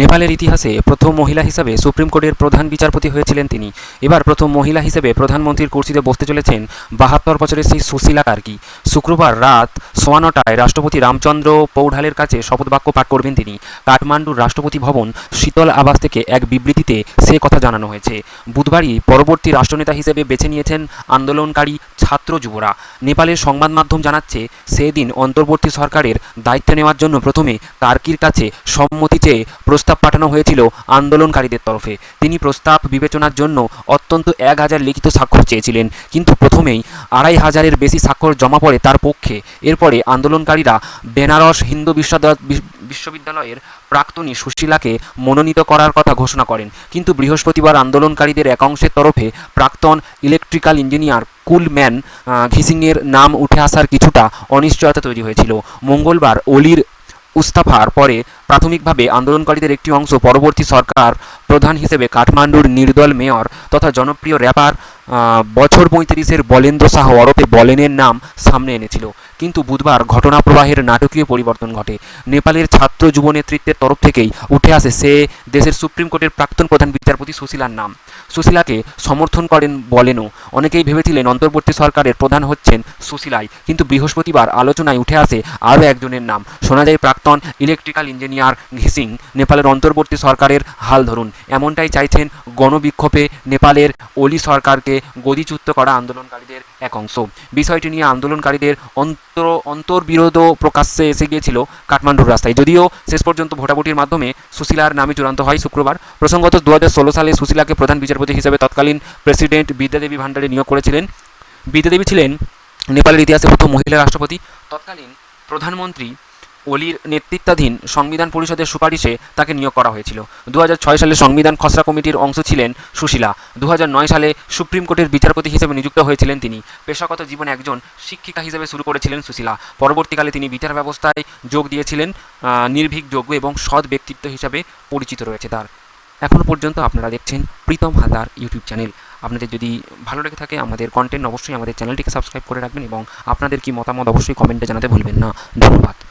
নেপালের ইতিহাসে প্রথম মহিলা হিসাবে সুপ্রিম কোর্টের প্রধান বিচারপতি হয়েছিলেন তিনি। এবার প্রথম মহিলা হিসেবে প্রধানমন্ত্রীর কুর্সিতে বসতে চলেছেন বাহাত্তর বছরের সেই সুশীলা কার্কি শুক্রবার রাত সোয়া নটায় রাষ্ট্রপতি রামচন্দ্র পৌঢালের কাছে শপথবাক্য পাঠ করবেন তিনি। কাঠমান্ডুর রাষ্ট্রপতি ভবন শীতল আবাস থেকে এক বিবৃতিতে সে কথা জানানো হয়েছে। বুধবারই পরবর্তী রাষ্ট্রনেতা হিসেবে বেছে নিয়েছেন আন্দোলনকারী ছাত্র যুবরা। নেপালের সংবাদ মাধ্যম জানাচ্ছে, সেদিন অন্তর্বর্তী সরকারের দায়িত্ব নেওয়ার জন্য প্রথমে কার্কির কাছে সম্মতি চেয়ে প্রস্তাব পাঠানো হয়েছিল আন্দোলনকারীদের তরফে। তিনি প্রস্তাব বিবেচনার জন্য অত্যন্ত এক হাজার লিখিত স্বাক্ষর চেয়েছিলেন, কিন্তু প্রথমেই আড়াই হাজারের বেশি স্বাক্ষর জমা পড়ে তার পক্ষে। এরপরে আন্দোলনকারীরা বেনারস হিন্দু বিশ্ববিদ্যালয় বিশ্ববিদ্যালয়ের প্রাক্তনী সুশীলাকে মনোনীত করার কথা ঘোষণা করেন। কিন্তু বৃহস্পতিবার আন্দোলনকারীদের একাংশের তরফে প্রাক্তন ইলেকট্রিক্যাল ইঞ্জিনিয়ার কুলম্যান ঘিসিংয়ের নাম উঠে আসার কিছুটা অনিশ্চয়তা তৈরি হয়েছিল। মঙ্গলবার অলির উস্তাফার পরে প্রাথমিকভাবে আন্দোলনকারীদের একটি অংশ পরবর্তী সরকার প্রধান হিসেবে কাঠমান্ডুর নির্দল মেয়র তথা জনপ্রিয় র্যাপার বছর পঁয়ত্রিশের বলেন্দ্র শাহ ওরফে বলেনের নাম সামনে এনেছিল। কিন্তু বুধবার ঘটনা প্রবাহের নাটকীয় পরিবর্তন ঘটে। নেপালের ছাত্র যুব নেতৃত্বের তরফ থেকেই উঠে আসে সে দেশের সুপ্রিম কোর্টের প্রাক্তন প্রধান বিচারপতি সুশীলার নাম। সুশীলাকে সমর্থন করেন বলেনও। অনেকেই ভেবেছিলেন অন্তর্বর্তী সরকারের প্রধান হচ্ছেন সুশীলাই। কিন্তু বৃহস্পতিবার আলোচনায় উঠে আসে আরও একজনের নাম। শোনা যায়, প্রাক্তন ইলেকট্রিক্যাল ইঞ্জিনিয়ার ঘিসিং নেপালের অন্তর্বর্তী সরকারের হাল ধরুন। এমনটাই চাইছেন গণবিক্ষোভে নেপালের অলি সরকারকে গদিচ্যুত করা আন্দোলনকারীদের এক অংশ। বিষয়টি নিয়ে আন্দোলনকারীদের অন্তর অন্তর্বিরোধ প্রকাশ্যে এসে গিয়েছিল কাঠমান্ডুর রাস্তায়। যদিও শেষ পর্যন্ত ভোটাভুটির মাধ্যমে সুশীলার নামে চূড়ান্ত হয় শুক্রবার। প্রসঙ্গত দু হাজার ষোলো সালে সুশীলাকে প্রধান বিচারপতি হিসেবে তৎকালীন প্রেসিডেন্ট বিদ্যাদেবী ভান্ডারে নিয়োগ করেছিলেন। বিদ্যাদেবী ছিলেন নেপালের ইতিহাসে প্রথম মহিলা রাষ্ট্রপতি। তৎকালীন প্রধানমন্ত্রী অলির নেতৃত্বাধীন সংবিধান পরিষদের সুপারিশে তাকে নিয়োগ করা হয়েছিল। দু হাজার ছয় সালে সংবিধান খসড়া কমিটির অংশ ছিলেন সুশীলা। দু হাজার নয় সালে সুপ্রিম কোর্টের বিচারপতি হিসেবে নিযুক্ত হয়েছিলেন তিনি। পেশাগত জীবনে একজন শিক্ষিকা হিসেবে শুরু করেছিলেন সুশীলা। পরবর্তীকালে তিনি বিচার ব্যবস্থায় যোগ দিয়েছিলেন আহ, নির্ভীকযোগ্য এবং সৎ ব্যক্তিত্ব হিসাবে পরিচিত রয়েছে তার। এখনও পর্যন্ত আপনারা দেখছেন প্রীতম হালদার ইউটিউব চ্যানেল। আপনাদের যদি ভালো লেগে থাকে আমাদের কন্টেন্ট অবশ্যই আমাদের চ্যানেলটিকে সাবস্ক্রাইব করে রাখবেন এবং আপনাদের কি মতামত অবশ্যই কমেন্টে জানাতে ভুলবেন না। ধন্যবাদ।